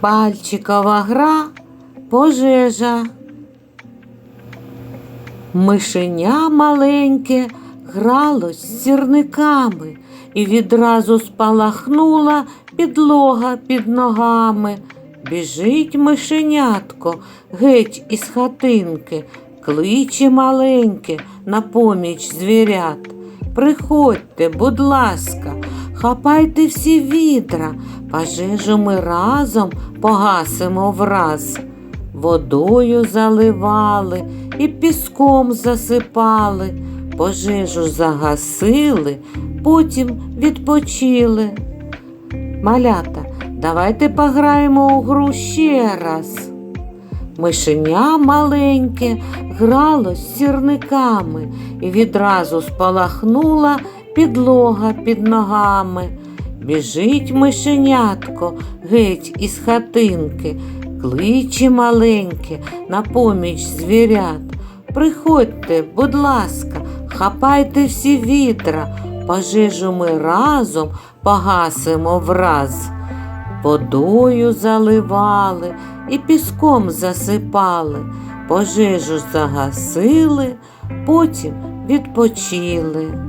Пальчикова гра пожежа. Мишеня маленьке гралось з сірниками і відразу спалахнула підлога під ногами. Біжить мишенятко геть із хатинки, кличе маленьке на поміч звірят. Приходьте, будь ласка, хапайте всі відра, пожежу ми разом погасимо враз. Водою заливали і піском засипали, пожежу загасили, потім відпочили. Малята, давайте пограємо у гру ще раз. Мишеня маленьке грало з сірниками і відразу спалахнула підлога під ногами. Біжить мишенятко геть із хатинки, кличе маленьке на поміч звірят. Приходьте, будь ласка, хапайте всі вітра, пожежу ми разом погасимо враз. Водою заливали і піском засипали, пожежу загасили, потім відпочили.